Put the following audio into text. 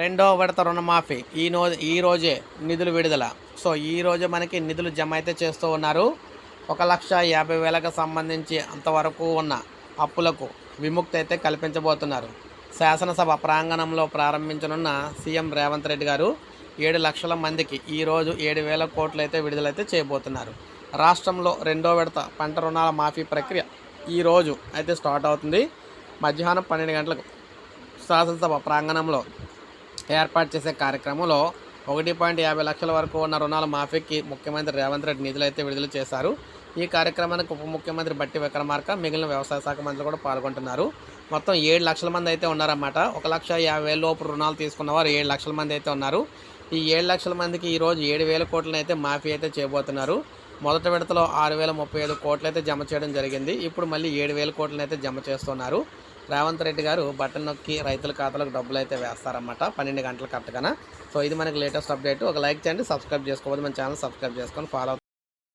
రెండో విడత రుణమాఫీ. ఈ నో ఈ రోజే నిధులు విడుదల. సో ఈ రోజు మనకి నిధులు జమ అయితే చేస్తూ ఉన్నారు. ఒక లక్ష యాభై వేలకు సంబంధించి అంతవరకు ఉన్న అప్పులకు విముక్తి అయితే కల్పించబోతున్నారు. శాసనసభ ప్రాంగణంలో ప్రారంభించనున్న సీఎం రేవంత్ రెడ్డి గారు ఏడు లక్షల మందికి ఈరోజు ఏడు వేల కోట్లు అయితే విడుదలైతే చేయబోతున్నారు. రాష్ట్రంలో రెండో విడత పంట రుణాల మాఫీ ప్రక్రియ ఈరోజు అయితే స్టార్ట్ అవుతుంది. మధ్యాహ్నం పన్నెండు గంటలకు శాసనసభ ప్రాంగణంలో ఏర్పాటు చేసే కార్యక్రమంలో ఒకటి పాయింట్ యాభై లక్షల వరకు ఉన్న రుణాల మాఫీకి ముఖ్యమంత్రి రేవంత్ రెడ్డి నిధులు అయితే విడుదల చేశారు. ఈ కార్యక్రమానికి ఉప ముఖ్యమంత్రి బట్టి విక్రమార్క మిగిలిన వ్యవసాయ శాఖ మంత్రులు కూడా పాల్గొంటున్నారు. మొత్తం ఏడు లక్షల మంది అయితే ఉన్నారన్నమాట. ఒక లక్ష యాభై వేల లోపు రుణాలు తీసుకున్న వారు ఏడు లక్షల మంది అయితే ఉన్నారు. ఈ ఏడు లక్షల మందికి ఈరోజు ఏడు వేల కోట్లను అయితే మాఫీ అయితే చేయబోతున్నారు. మొదటి విడతలో ఆరు వేల ముప్పై ఐదు కోట్లు అయితే జమ చేయడం జరిగింది. ఇప్పుడు మళ్ళీ ఏడు వేల కోట్లను అయితే జమ చేస్తున్నారు. రేవంత్ రెడ్డి గారు బటన్ నొక్కి రైతుల ఖాతాలకు డబ్బులు అయితే వేస్తారన్నమాట. పన్నెండు గంటల కరెక్ట్గా సో ఇది మనకి లేటెస్ట్ అప్డేట్. ఒక లైక్ చేయండి సబ్స్క్రైబ్ చేసుకోవద్దు. మన ఛానల్ సబ్స్క్రైబ్ చేసుకొని ఫాలో